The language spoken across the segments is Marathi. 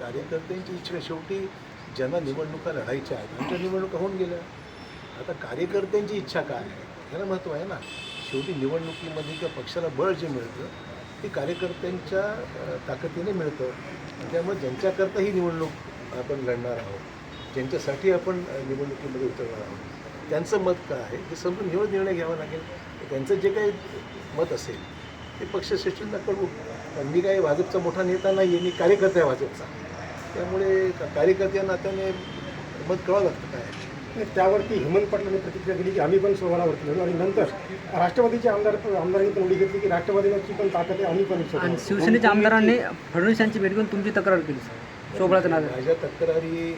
कार्यकर्त्यांची इच्छा शेवटी ज्यांना निवडणुका लढायच्या आहेत आमच्या निवडणुका होऊन गेल्या. आता कार्यकर्त्यांची इच्छा काय आहे? ह्याला महत्त्व आहे ना. शेवटी निवडणुकीमध्ये किंवा पक्षाला बळ जे मिळतं ते कार्यकर्त्यांच्या ताकदीने मिळतं. त्यामुळे ज्यांच्याकरता ही निवडणूक आपण लढणार आहोत ज्यांच्यासाठी आपण निवडणुकीमध्ये उतरणार आहोत त्यांचं मत काय आहे? ते समजून घेऊन निर्णय घ्यावा लागेल. त्यांचं जे काही मत असेल ते पक्षश्रेष्ठींना कळवू. पण मी काही भाजपचा मोठा नेता नाही आहे मी कार्यकर्ता आहे भाजपचा. त्यामुळे का- कार्यकर्त्यांना त्याने मत कळावं लागतं काय. त्यावरती हेमंत पाटलांनी प्रतिक्रिया दिली की आम्ही पण सोहळावरती लढू आणि नंतर राष्ट्रवादीचे आमदार आमदारांनी पण उडी घेतली की राष्ट्रवादीची पण ताकद आहे आम्ही पण आणि शिवसेनेच्या आमदारांनी फडणवीस यांची भेट घेऊन तुमची तक्रार केली सोबळाचं नाव माझ्या तक्रारी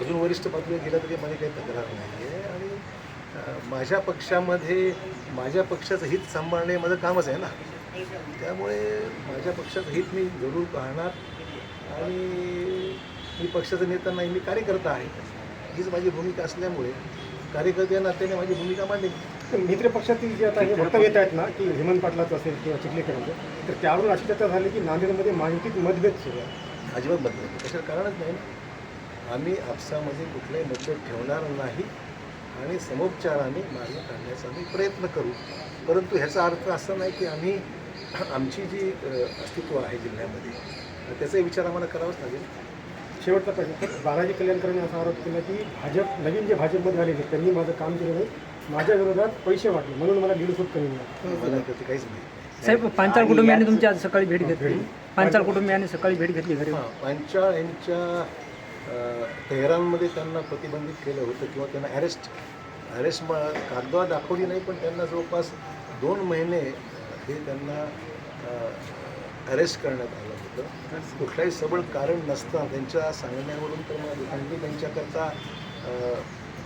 अजून वरिष्ठ पातळीवर गेल्या तरी माझी काही तक्रार नाही आहे आणि माझ्या पक्षामध्ये माझ्या पक्षाचं हित सांभाळणे हे माझं कामच आहे ना. त्यामुळे माझ्या पक्षाचं हित मी जरूर पाहणार. आणि मी पक्षाचा नेता नाही मी कार्यकर्ता आहे. हीच माझी भूमिका असल्यामुळे कार्यकर्त्या नात्याने माझी भूमिका मांडली. मित्र पक्षातील जे आता हे वक्तव्य येत आहेत ना की हेमंत पाटलाचं असेल किंवा चिखलीकरांचं तर त्यावरून अशी चर्चा झाली की नांदेडमध्ये महायुतीत मतभेद सुरू आहे अजिबात मतभेद. कशाला कारणच नाही ना. आम्ही आपसामध्ये कुठलाही मतभेद ठेवणार नाही आणि समोपचाराने मार्ग काढण्याचा आम्ही प्रयत्न करू. परंतु ह्याचा अर्थ असा नाही की आम्ही आमची जी अस्तित्व आहे जिल्ह्यामध्ये त्याचाही विचार आम्हाला करावाच लागेल. शेवटचा प्रश्न. बालाजी कल्याणकरांनी असा आरोप केला की भाजप नवीन जे भाजपमध्ये आलेले त्यांनी माझं काम केलं नाही. माझ्या विरोधात पैसे वाटले. म्हणून मला दीड फूट कमी मिळाला. त्याचं काहीच माहिती साहेब पांचाळ कुटुंबियांनी तुमची आज सकाळी भेट घेतली. पांचाळ कुटुंबियांनी सकाळी भेट घेतली घरी. हां पांचाळ यांच्या अ, तेहरानमध्ये त्यांना प्रतिबंधित केलं होतं किंवा त्यांना अरेस्ट अरेस्ट म कागदावर दाखवली नाही पण त्यांना जवळपास दोन महिने हे त्यांना अरेस्ट करण्यात आलं. होतं. कुठल्याही सबळ कारण नसतं. त्यांच्या सांगण्यावरून तर मला त्यांनी त्यांच्याकरता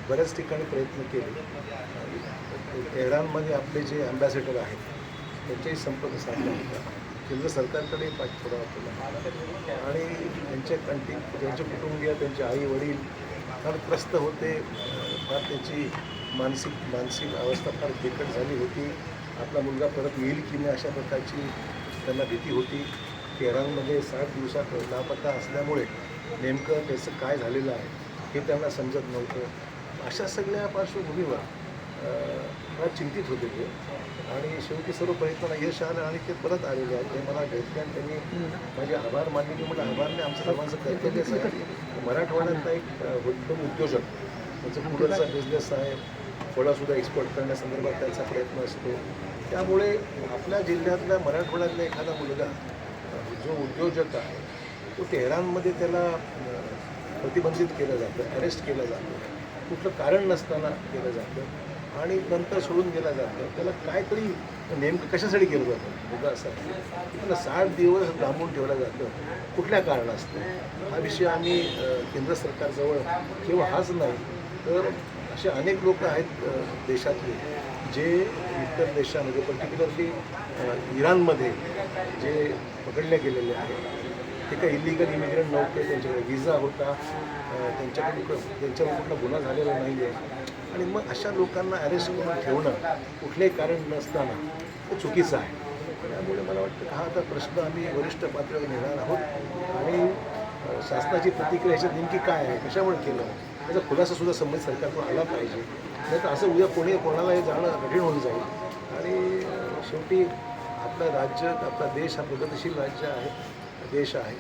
बऱ्याच ठिकाणी प्रयत्न केले. तेहरानमध्ये आपले जे अँबॅसेडर आहेत त्यांच्याही संपर्क साधला होता. केंद्र सरकारकडे पाठपुरावा केला आणि त्यांचे कंटी त्यांचे कुटुंबीय त्यांचे आई वडील फार त्रस्त होते. फार त्याची मानसिक मानसिक अवस्था फार बिकट झाली होती. आपला मुलगा परत येईल की नाही अशा प्रकारची त्यांना भीती होती. केरळमध्ये साठ दिवसात लापत्ता असल्यामुळे नेमकं त्याचं काय झालेलं आहे हे त्यांना समजत नव्हतं. अशा सगळ्या पार्श्वभूमीवर अं, चिंतित होते ते. आणि शेवटी सर्व प्रयत्नाला यश आलं आणि ते परत आलेले आहेत. ते मला भेटले आणि त्यांनी माझे आभार मानले की मला आभार नाही आमचं सर्वांचं कर्तव्यच आहे. मराठवाड्यातला एक उत्तम उद्योजक त्याचं कुडलचा बिझनेस आहे. फळंसुद्धा एक्सपोर्ट करण्यासंदर्भात त्यांचा प्रयत्न असतो. त्यामुळे आपल्या जिल्ह्यातल्या मराठवाड्यातला एखादा मुलगा जो उद्योजक आहे तो तेहरानमध्ये त्याला प्रतिबंधित केलं जातं अरेस्ट केलं जातं. कुठलं कारण नसताना केलं जातं आणि नंतर सोडून गेलं जातं. त्याला काहीतरी नेमकं कशासाठी केलं जातं? मुद्दा असा त्याला साठ दिवस लांबून ठेवलं जातं. कुठल्या कारणास्तव? हा विषय आम्ही केंद्र सरकारजवळ किंवा हाच नाही तर असे अनेक लोक आहेत देशातले जे इतर देशामध्ये पर्टिक्युलरली इराणमध्ये जे पकडले गेलेले आहेत ते काही इलिगल इमिग्रंट नव्हते त्यांच्याकडे विजा होता त्यांच्याकडे त्यांच्यावर कुठला गुन्हा झालेला नाही आहे आणि मग अशा लोकांना अरेस्ट करून ठेवणं कुठलंही कारण नसताना ते चुकीचं आहे. त्यामुळे मला वाटतं हा आता प्रश्न आम्ही वरिष्ठ पातळीवर नेणार आहोत. आणि शासनाची प्रतिक्रिया ह्याच्यात नेमकी काय आहे कशामुळे केलं त्याचा खुलासासुद्धा संबंधित सरकारकडून आला पाहिजे. नाही तर असं उद्या कोणी कोणालाही जाणं कठीण होऊन जाईल. आणि शेवटी आपलं राज्य आपला देश हा प्रगतिशील राज्य आहे देश आहे.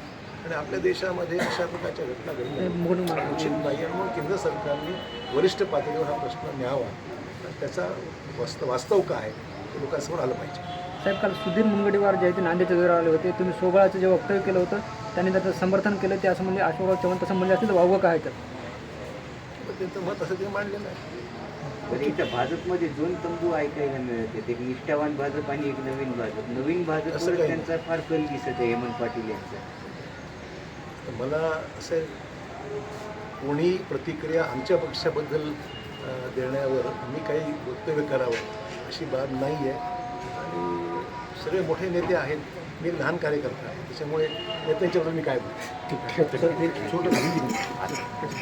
आणि आपल्या देशामध्ये अशा प्रकारच्या घटना घडणं उचित नाही आणि म्हणून केंद्र सरकारने वरिष्ठ पातळीवर हा प्रश्न न्यावा. त्याचा वास्तव वास्तव काय आहे ते लोकांसमोर आलं पाहिजे. साहेब काल सुधीर मुनगंटीवार जे ते नांदेडच्या दौऱ्यावर आले होते. तुम्ही सोबळाचं जे वक्तव्य केलं होतं त्यांनी त्याचं समर्थन केलं. ते असं म्हणजे अशोकराव चव्हाण तसं म्हणले असतील तर वावगं काय तर? त्यांचं मत असं ते मांडलेलं आहे तर इथं भाजपमध्ये दोन तंबू ऐकायला मिळत आहेत. एक निष्ठावान भाजप आणि एक नवीन भाजप. नवीन भाजपवर काही त्यांचा फार कल दिसत आहे हेमंत पाटील यांचा. तर मला असं कोणी प्रतिक्रिया आमच्या पक्षाबद्दल देण्यावर मी काही वक्तव्य करावं अशी बाब नाही आहे. आणि सगळे मोठे नेते आहेत. मी लहान कार्यकर्ता आहे. त्याच्यामुळे नेत्यांच्याबद्दल मी काय बोलू? ठीक आहे छोटं